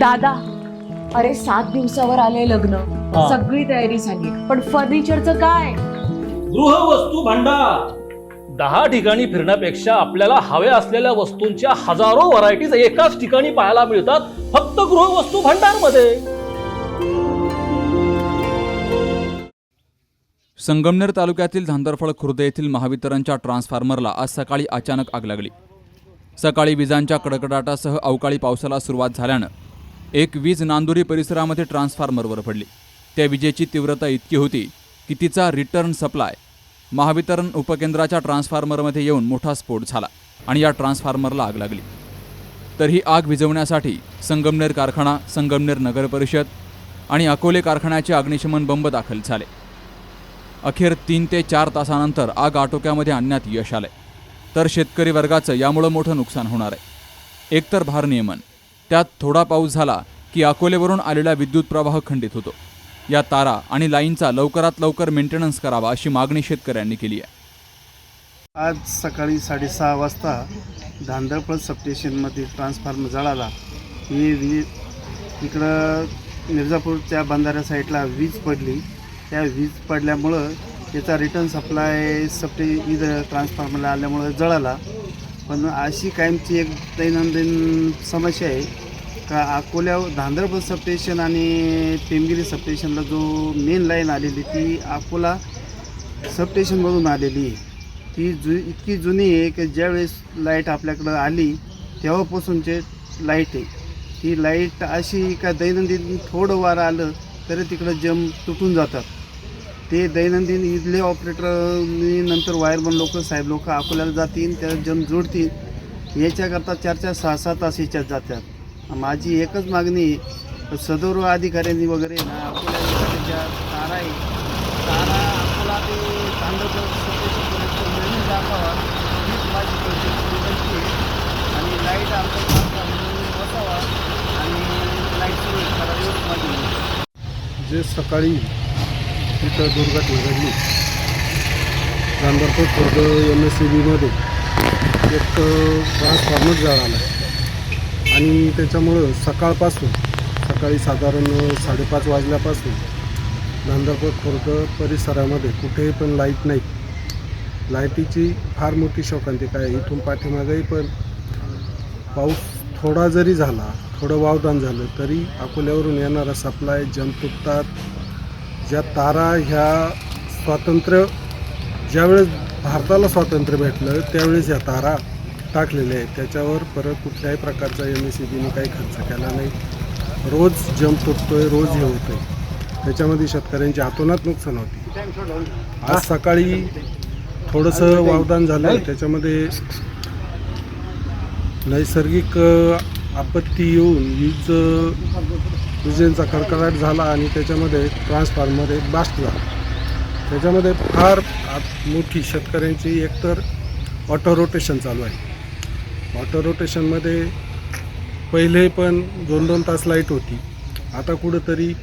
दादा अरे सात दिवसावर आले लग्न. हा. सगळी तयारी झाली. पण फर्निचरचं काय? गृहवस्तू भांडार. दहा ठिकाणी फिरण्यापेक्षा आपल्याला हव्या असलेल्या वस्तूंच्या हजारो व्हरायटीज एकाच ठिकाणी पाहायला मिळतात फक्त गृहवस्तू भांडारमध्ये संगमनेर तालुक्यातील धांदरफळ खुर्द येथील महावितरणच्या ट्रान्सफॉर्मरला आज सकाळी अचानक आग लागली. सकाळी विजांच्या कडकडाटासह अवकाळी पावसाला सुरुवात झाल्यानं एक वीज नांदुरी परिसरामध्ये ट्रान्सफॉर्मरवर पडली. त्या विजेची तीव्रता इतकी होती की तिचा रिटर्न सप्लाय महावितरण उपकेंद्राच्या ट्रान्सफॉर्मरमध्ये येऊन मोठा स्फोट झाला आणि या ट्रान्सफॉर्मरला आग लागली. तर ही आग विझवण्यासाठी संगमनेर कारखाना संगमनेर नगर परिषद आणि अकोले कारखान्याचे अग्निशमन बंब दाखल झाले. अखेर तीन ते चार तासानंतर आग आटोक्यामध्ये आणण्यात यश आले तर शेतकरी वर्गाचं यामुळं मोठं नुकसान होणार आहे. एकतर भारनियमन त्यात थोडा पाऊस झाला की अकोलेवरून आलेला विद्युत प्रवाह खंडित होतो. या तारा आणि लाईनचा लवकरात लवकर मेंटेनन्स करावा अशी मागणी शेतकऱ्यांनी केली आहे. आज सकाळी साडेसहा वाजता धांदळपळ सबस्टेशनमध्ये ट्रान्सफॉर्मर जळाला. ही वीज इकडं मिर्झापूरच्या बंधाऱ्या साईडला वीज पडली. त्या वीज पडल्यामुळं त्याचा रिटर्न सप्लाय सप्टे इथं ट्रान्सफॉर्मरला आल्यामुळं जळाला. पण अशी कायमची एक दैनंदिन समस्या आहे. का अकोल्या धांदळपळ सबस्टेशन आणि टेमगिरी सबस्टेशनला जो मेन लाईन आलेली ती अकोला सबस्टेशनमधून आलेली आहे. ती जु इतकी जुनी आहे की ज्यावेळेस लाइट आपल्याकडं आली तेव्हापासूनचे लाइट आहे. ती लाइट अशी का दैनंदिन थोडं वारं आलं तरी तिकडं जम तुटून जातात. ते दैनंदिन इथले ऑपरेटरनी नंतर वायरमन लोक साहेब लोक अकोल्याला जातील त्या जण जोडतील. याच्याकरता चार चार सहा सहा तास याच्यात जातात. माझी एकच मागणी आहे अधिकाऱ्यांनी वगैरे ना अकोल्याच्या ज्या तारा आहे. तारा अकोला ते तांदळकर सबस्टेशनपर्यंत दाखवा. हीच माझी प्रत्येक विनंती आहे. आणि लाइट आमच्या बसावा. आणि लाइट सुरू करावी माझी जे सकाळी तिथं दुर्घटना घडली. Gandharpur Khurd M S C बीमध्ये एक ट्रान्सफॉर्मर जळाला आणि त्याच्यामुळं सकाळपासून सकाळी साधारण साडेपाच वाजल्यापासून गांधारपूर खुर्द परिसरामध्ये कुठेही पण लाइट नाही. लाईटीची फार मोठी शोकांतिका आहे. इथून पाठीमागेही पण पाऊस थोडा जरी झाला थोडं वावदान झालं तरी अकोल्यावरून येणारा सप्लाय जम तुटतात ज्या तारा ह्या स्वातंत्र्य ज्यावेळेस भारताला स्वातंत्र्य भेटलं त्यावेळेस ह्या तारा टाकलेल्या आहेत. त्याच्यावर परत कुठल्याही प्रकारचा एम एस सी बीने काही खर्च केला नाही. रोज जम तुटतोय रोज हे आहे त्याच्यामध्ये शेतकऱ्यांची हातोनात नुकसान होती आज सकाळी थोडंसं वावदान झालं. त्याच्यामध्ये नैसर्गिक आपत्ती येऊन वीज विजेंचा कडकडाट झाला आणि त्याच्यामध्ये ट्रान्सफॉर्मर एक बास्ट झाला. त्याच्यामध्ये फार आत- मोठी शेतकऱ्यांची एकतर ऑटो रोटेशन चालू आहे. ऑटो रोटेशनमध्ये पहिले पण दोन दोन तास लाइट होती. आता कुठंतरी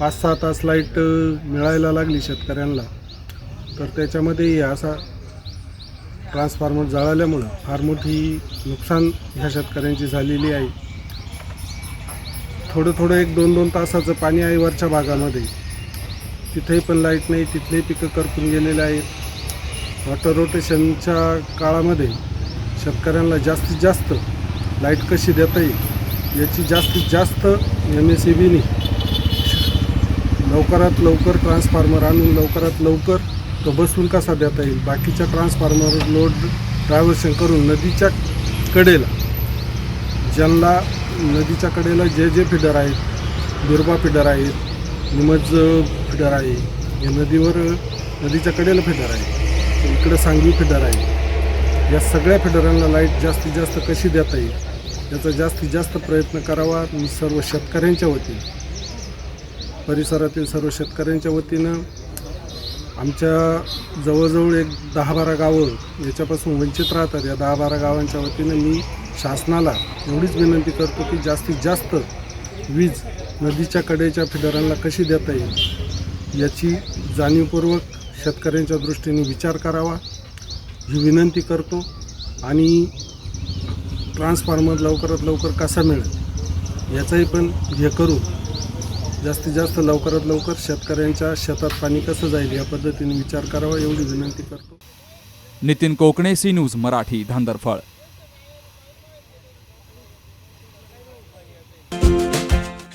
पाच सहा तास लाइट मिळायला लागली शेतकऱ्यांना. तर त्याच्यामध्ये असा ट्रान्सफॉर्मर जळाल्यामुळं फार मोठी नुकसान ह्या शेतकऱ्यांची झालेली आहे. थोडं थोडं एक दोन दोन तासाचं पाणी आहे वरच्या भागामध्ये. तिथेही पण लाइट नाही तिथलेही पिकं करपून गेलेले आहेत. वॉटर रोटेशनच्या काळामध्ये शेतकऱ्यांना जास्तीत जास्त लाइट कशी देता येईल याची जास्तीत जास्त एम एस ई बीने लवकरात लवकर ट्रान्सफॉर्मर आणून लवकरात लवकर तो बसून कसा देता येईल? बाकीच्या ट्रान्सफॉर्मर लोड डायव्हर्शन करून नदीच्या कडेला ज्यांना नदीच्या कडेला जे जे फिडर आहेत दुर्बा फिडर आहेत निमज फिडर आहे हे नदीवर नदीच्या कडेला फिडर आहे. इकडं सांगवी फिडर आहे. या सगळ्या फिडरांना लाइट जास्तीत जास्त कशी देता येईल याचा जास्तीत जास्त प्रयत्न करावा मी सर्व शेतकऱ्यांच्या वतीनं. परिसरातील सर्व शेतकऱ्यांच्या वतीनं आमच्या जवळजवळ एक दहा बारा गावं याच्यापासून वंचित राहतात. या दहा बारा गावांच्या वतीनं मी शासनाला एवढीच विनंती करतो की जास्तीत जास्त वीज नदीच्या कडेच्या फिडरांना कशी देता येईल याची जाणीवपूर्वक शेतकऱ्यांच्या दृष्टीने विचार करावा. ही विनंती करतो आणि ट्रान्सफॉर्मर लवकरात लवकर कसा मिळेल याचाही पण हे करू जास्तीत जास्त लवकरात लवकर शेतकऱ्यांच्या शेतात पाणी कसं जाईल या पद्धतीने विचार करावा एवढी विनंती करतो. Nitin Kokane C news Marathi Dhandarphal.